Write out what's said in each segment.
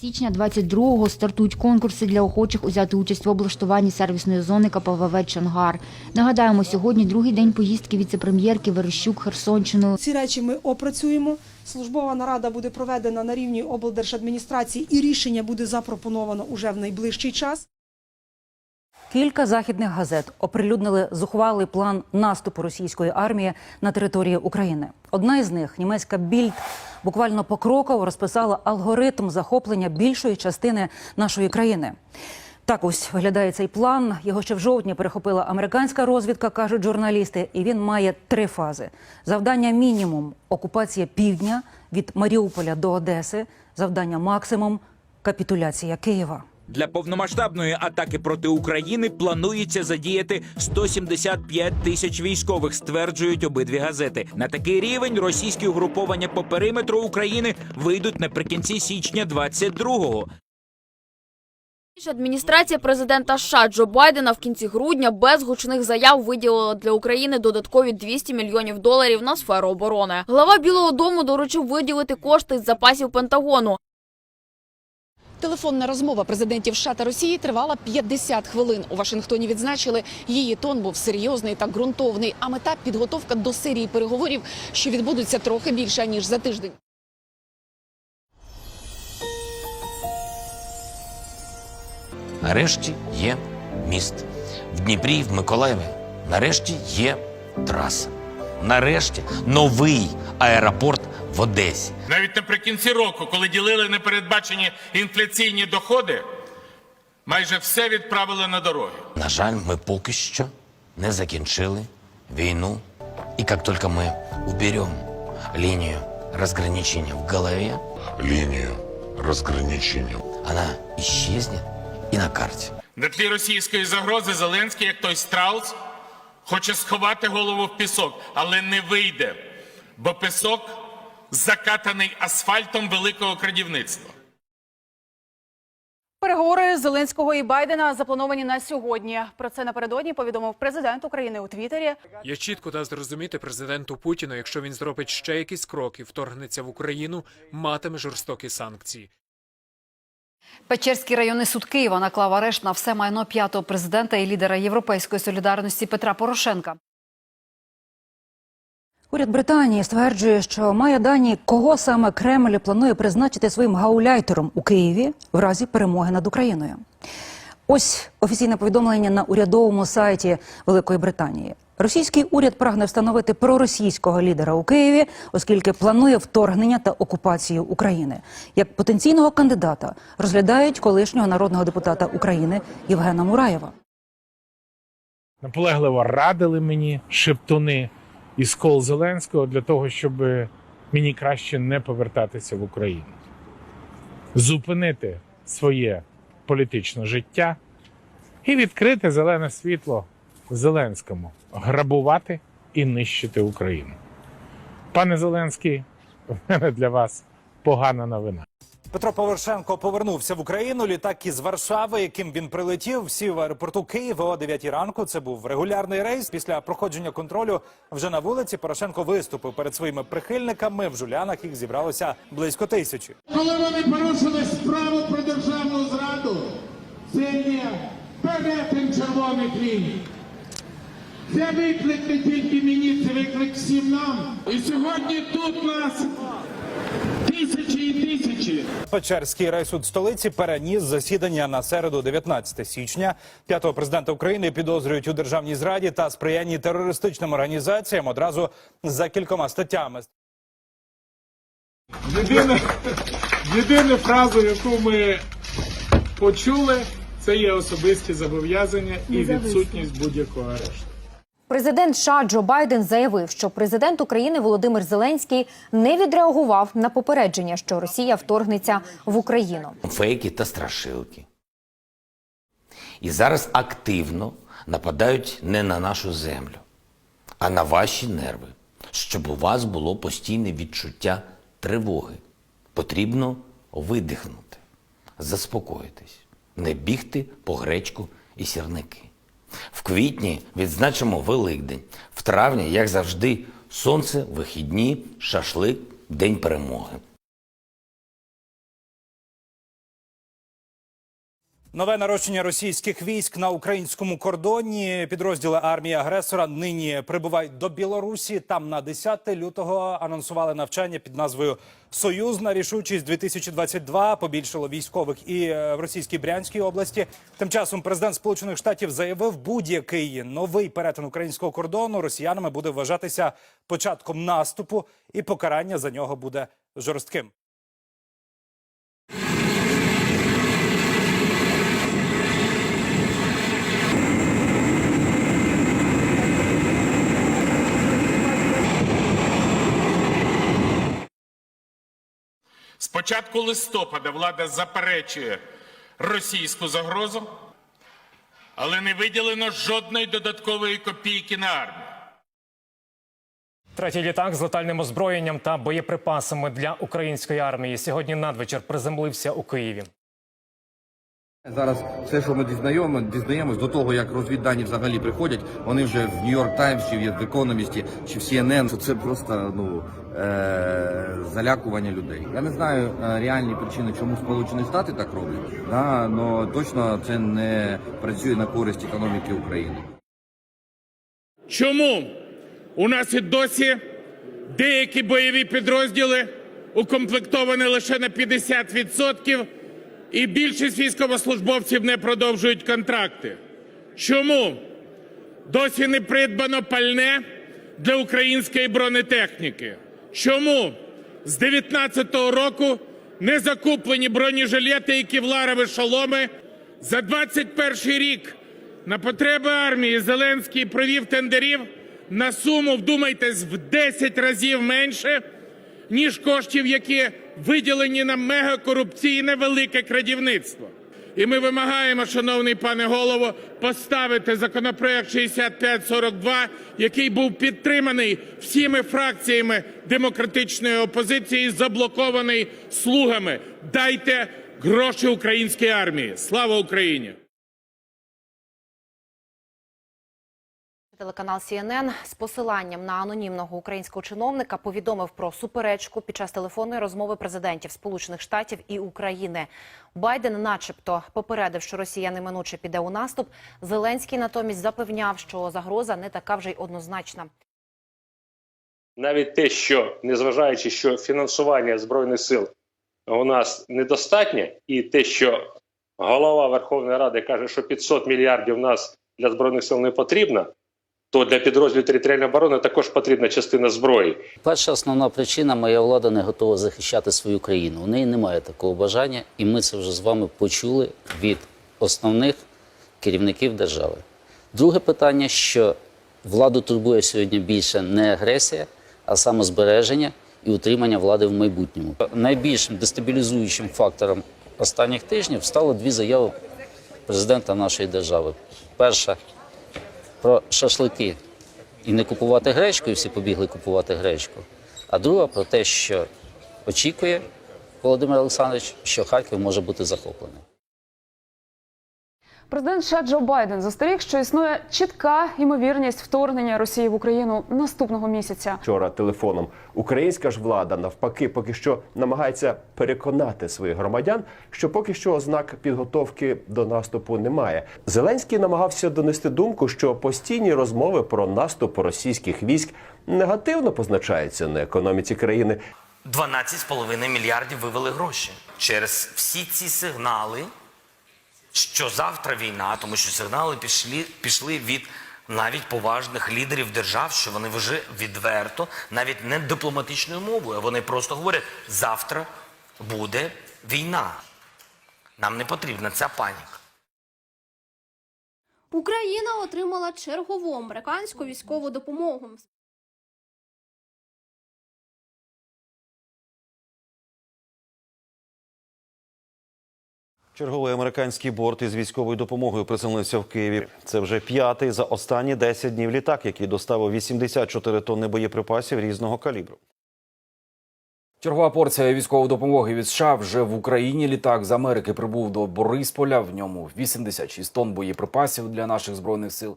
Січня 22-го стартують конкурси для охочих узяти участь в облаштуванні сервісної зони КПВВ «Чонгар». Нагадаємо, сьогодні другий день поїздки віцепрем'єрки Верещук Херсонщиною. Ці речі ми опрацюємо. Службова нарада буде проведена на рівні облдержадміністрації і рішення буде запропоновано уже в найближчий час. Кілька західних газет оприлюднили зухвалий план наступу російської армії на території України. Одна із них, німецька більд, буквально покроково розписала алгоритм захоплення більшої частини нашої країни. Так ось виглядає цей план. Його ще в жовтні перехопила американська розвідка, кажуть журналісти, і він має три фази: завдання мінімум окупація півдня від Маріуполя до Одеси, завдання максимум капітуляція Києва. Для повномасштабної атаки проти України планується задіяти 175 тисяч військових, стверджують обидві газети. На такий рівень російські угруповання по периметру України вийдуть наприкінці січня 22-го. Адміністрація президента США Джо Байдена в кінці грудня без гучних заяв виділила для України додаткові 200 мільйонів доларів на сферу оборони. Глава Білого Дому доручив виділити кошти з запасів Пентагону. Телефонна розмова президентів США та Росії тривала 50 хвилин. У Вашингтоні відзначили, її тон був серйозний та ґрунтовний. А мета підготовка до серії переговорів, що відбудуться трохи більше ніж за тиждень. Нарешті є міст. В Дніпрі, в Миколаєві. Нарешті є траса. Нарешті новий аеропорт в Одесі. Навіть наприкінці року, коли ділили непередбачені інфляційні доходи, майже все відправили на дороги. На жаль, ми поки що не закінчили війну. І як тільки ми уберем лінію розграничення в голові, линию разграничения. вона исчезнет і на карті. На тлі російської загрози Зеленський, як той страус, хоче сховати голову в пісок, але не вийде, бо пісок закатаний асфальтом великого крадівництва. Переговори Зеленського і Байдена заплановані на сьогодні. Про це напередодні повідомив президент України у Твіттері. Я чітко дасть зрозуміти президенту Путіну, якщо він зробить ще якісь кроки, вторгнеться в Україну, матиме жорстокі санкції. Печерський районний суд Києва наклав арешт на все майно п'ятого президента і лідера Європейської солідарності Петра Порошенка. Уряд Британії стверджує, що має дані, кого саме Кремль планує призначити своїм гауляйтером у Києві в разі перемоги над Україною. Ось офіційне повідомлення на урядовому сайті Великої Британії. Російський уряд прагне встановити проросійського лідера у Києві, оскільки планує вторгнення та окупацію України. Як потенційного кандидата розглядають колишнього народного депутата України Євгена Мураєва. наполегливо радили мені шептуни із кол Зеленського для того, щоб мені краще не повертатися в Україну, зупинити своє політичне життя і відкрити зелене світло Зеленському грабувати і нищити Україну. Пане Зеленський, в мене для вас погана новина. Петро Порошенко повернувся в Україну. Літак із Варшави, яким він прилетів, сів в аеропорту Києва о 9 ранку. Це був регулярний рейс. Після проходження контролю вже на вулиці Порошенко виступив перед своїми прихильниками. В жулянах їх зібралося близько тисячі. Коли вони порушили справу про державну зраду, це є перетин червоних ліній. Це виклик не тільки мені, це виклик всім нам. І сьогодні тут нас тисячі і тисячі. Печерський райсуд столиці переніс засідання на середу, 19 січня. П'ятого президента України підозрюють у державній зраді та сприянні терористичним організаціям одразу за кількома статтями. Єдине, єдину фразу, яку ми почули, це є особисті зобов'язання і відсутність будь-якого арешту. Президент США Джо Байден заявив, що президент України Володимир Зеленський не відреагував на попередження, що Росія вторгнеться в Україну. фейки та страшилки. І зараз активно нападають не на нашу землю, а на ваші нерви, щоб у вас було постійне відчуття тривоги. Потрібно видихнути, заспокоїтись, не бігти по гречку і сірники. В квітні відзначимо Великдень, в травні, як завжди, сонце, вихідні, шашлик, день перемоги. Нове нарощення російських військ на українському кордоні. Підрозділи армії агресора нині прибувають до Білорусі. Там на 10 лютого анонсували навчання під назвою Союзна рішучість 2022 Побільшало військових і е, в російській Брянській області. Тим часом президент Сполучених Штатів заявив, будь-який новий перетин українського кордону росіянами буде вважатися початком наступу, і покарання за нього буде жорстким. З початку листопада влада заперечує російську загрозу, але не виділено жодної додаткової копійки на армію. Третій літак з летальним озброєнням та боєприпасами для української армії сьогодні надвечір приземлився у Києві. Зараз все, що ми дізнаємо, дізнаємось до того, як розвіддані взагалі приходять, вони вже в Нью-Йорк Таймс, чи в Економісті, чи в CNN. Це просто ну залякування людей. Я не знаю е, реальні причини, чому Сполучені Штати так роблять, але точно це не працює на користь економіки України. Чому у нас і досі деякі бойові підрозділи укомплектовані лише на 50%, і більшість військовослужбовців не продовжують контракти? Чому досі не придбано пальне для української бронетехніки? Чому з 19-го року не закуплені бронежилети і кевларові шоломи? За 21 рік на потреби армії Зеленський провів тендерів на суму, вдумайтесь, в 10 разів менше, ніж коштів, які виділені на мегакорупційне велике крадівництво. І ми вимагаємо, шановний пане голово, поставити законопроект 6542, який був підтриманий всіми фракціями демократичної опозиції, заблокований слугами. Дайте гроші українській армії. Слава Україні! Телеканал CNN з посиланням на анонімного українського чиновника повідомив про суперечку під час телефонної розмови президентів Сполучених Штатів і України. Байден, начебто, попередив, що Росія неминуче піде у наступ. Зеленський натомість запевняв, що загроза не така вже й однозначна. навіть те, що незважаючи, що фінансування збройних сил у нас недостатнє, і те, що голова Верховної Ради каже, що 500 мільярдів у нас для збройних сил не потрібно, то для підрозділів територіальної оборони також потрібна частина зброї. Перша основна причина моя влада не готова захищати свою країну. У неї немає такого бажання, і ми це вже з вами почули від основних керівників держави. Друге питання, що владу турбує сьогодні більше не агресія, а саме збереження і утримання влади в майбутньому. Найбільшим дестабілізуючим фактором останніх тижнів стало дві заяви президента нашої держави. Перша про шашлики і не купувати гречку, і всі побігли купувати гречку. А друга про те, що очікує Володимир Олександрович, що Харків може бути захоплений. Президент США Джо Байден застеріг, що існує чітка ймовірність вторгнення Росії в Україну наступного місяця. вчора телефоном. Українська ж влада навпаки поки що намагається переконати своїх громадян, що поки що ознак підготовки до наступу немає. Зеленський намагався донести думку, що постійні розмови про наступ російських військ негативно позначаються на економіці країни. 12,5 мільярдів вивели гроші через всі ці сигнали, що завтра війна, тому що сигнали пішли, пішли від навіть поважних лідерів держав, що вони вже відверто, навіть не дипломатичною мовою, а вони просто говорять: завтра буде війна. Нам не потрібна ця паніка. Україна отримала чергову американську військову допомогу. Черговий американський борт із військовою допомогою приземлився в Києві. Це вже п'ятий за останні 10 днів літак, який доставив 84 тонни боєприпасів різного калібру. Чергова порція військової допомоги від США вже в Україні. Літак з Америки прибув до Борисполя. В ньому 86 тонн боєприпасів для наших збройних сил.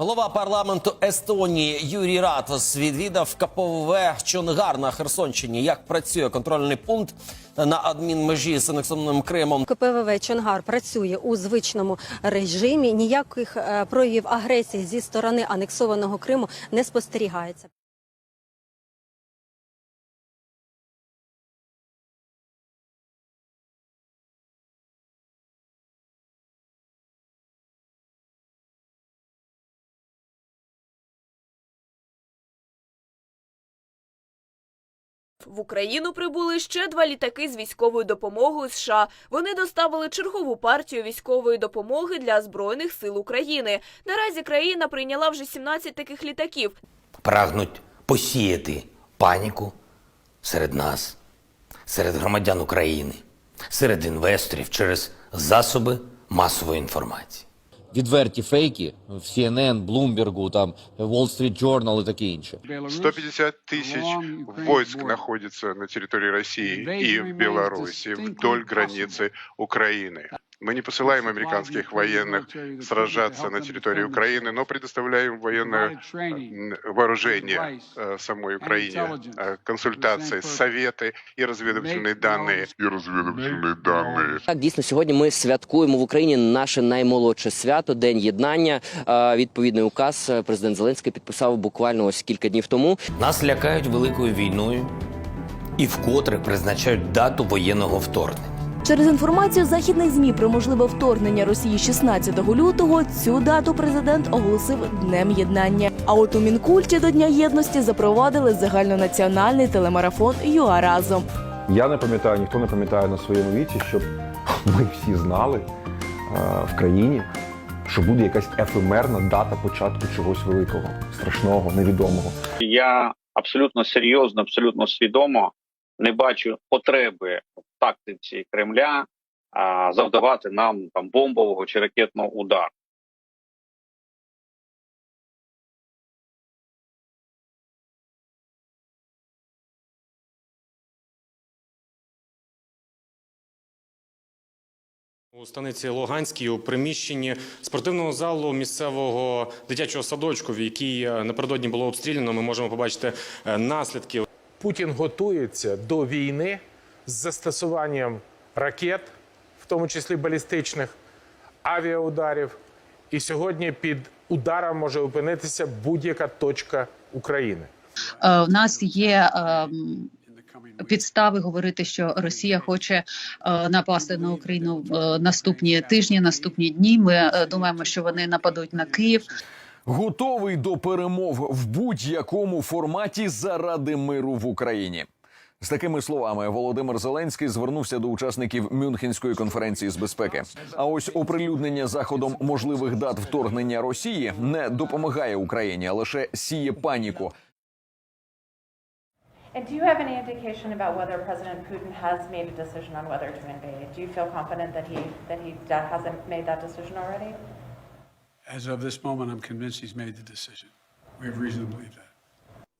Голова парламенту Естонії Юрій Ратос відвідав КПВВ Чонгар на Херсонщині. Як працює контрольний пункт на адмінмежі з анексованим Кримом? КПВВ Чонгар працює у звичному режимі. Ніяких е, проявів агресії зі сторони анексованого Криму не спостерігається. В Україну прибули ще два літаки з військовою допомогою США. Вони доставили чергову партію військової допомоги для збройних сил України. Наразі країна прийняла вже 17 таких літаків. Прагнуть посіяти паніку серед нас, серед громадян України, серед інвесторів через засоби масової інформації. відверті фейки в CNN, Bloomberg, там Wall Street Journal і таке інше. 150 тысяч войск находится на территории России и в Беларуси вдоль границы Украины. Мы не посылаем американских военных сражаться на территории Украины, но предоставляем военное м, вооружение э, самой Украине, э, консультации, советы и разведывательные данные. И разведывательные данные. Так, дійсно, сьогодні ми святкуємо в Україні наше наймолодше свято День єднання. Е, Відповідний указ е, президент Зеленський підписав буквально ось кілька днів тому. Нас лякають великою війною і вкотре призначають дату воєнного вторгнення. Через інформацію західних змі про можливе вторгнення Росії 16 лютого цю дату президент оголосив днем єднання. А от у мінкульті до Дня єдності запровадили загальнонаціональний телемарафон ЮА разом. Я не пам'ятаю, ніхто не пам'ятає на своєму віці, щоб ми всі знали е, в країні, що буде якась ефемерна дата початку чогось великого, страшного, невідомого. Я абсолютно серйозно, абсолютно свідомо не бачу потреби в тактиці Кремля а, завдавати нам там бомбового чи ракетного удару. У станиці Луганській у приміщенні спортивного залу місцевого дитячого садочку, в який е, напередодні було обстріляно, ми можемо побачити е, наслідки. Путін готується до війни з застосуванням ракет, в тому числі балістичних, авіаударів. І сьогодні під ударом може опинитися будь-яка точка України. Е, У нас є ем, підстави говорити, що Росія хоче е, напасти на Україну в наступні тижні, наступні дні. Ми е, думаємо, що вони нападуть на Київ. Готовий до перемов в будь-якому форматі заради миру в Україні. З такими словами Володимир Зеленський звернувся до учасників Мюнхенської конференції з безпеки. А ось оприлюднення заходом можливих дат вторгнення Росії не допомагає Україні, а лише сіє паніку. And do you have any indication about whether President Putin has made a decision on whether to invade? Do you feel confident that he that he hasn't made that decision already? As of this moment, I'm convinced he's made the decision. We have reason to believe that.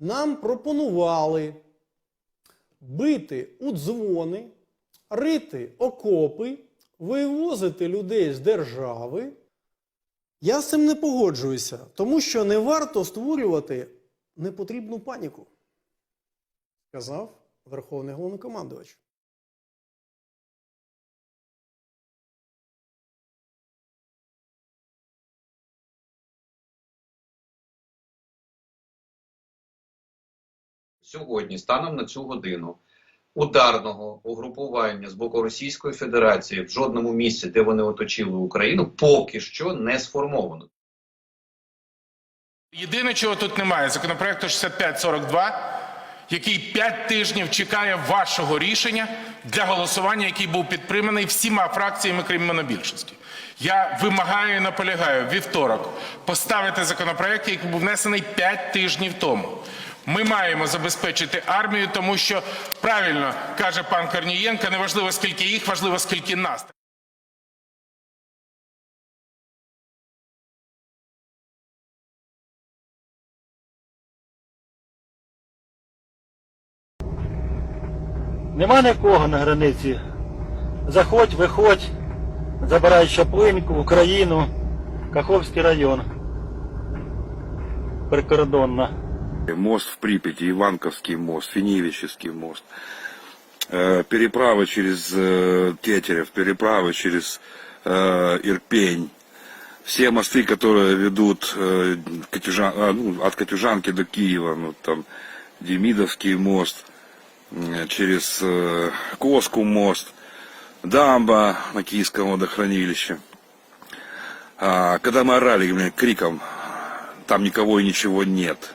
Нам пропонували бити у дзвони, рити окопи, вивозити людей з держави. Я з цим не погоджуюся, тому що не варто створювати непотрібну паніку, сказав Верховний головнокомандувач. Сьогодні, станом на цю годину, ударного угрупування з боку Російської Федерації в жодному місці, де вони оточили Україну, поки що не сформовано. Єдине, чого тут немає, законопроекту 6542, який 5 тижнів чекає вашого рішення для голосування, який був підтриманий всіма фракціями, крім монобільшості. Я вимагаю і наполягаю вівторок поставити законопроект, який був внесений 5 тижнів тому. Ми маємо забезпечити армію, тому що правильно каже пан Корнієнко, не важливо скільки їх, важливо скільки нас. Нема нікого на границі. Заходь, виходь, забирай шаплиньку, Україну, Каховський район. прикордонна. Мост в Припяти, Иванковский мост, Финевический мост, э, переправы через э, Тетерев, переправы через э, Ирпень. Все мосты, которые ведут а, ну, от Катюжанки до Киева, ну, там Демидовский мост, через Коску мост, дамба на Киевском водохранилище. А, когда мы орали блин, криком, там никого и ничего нет.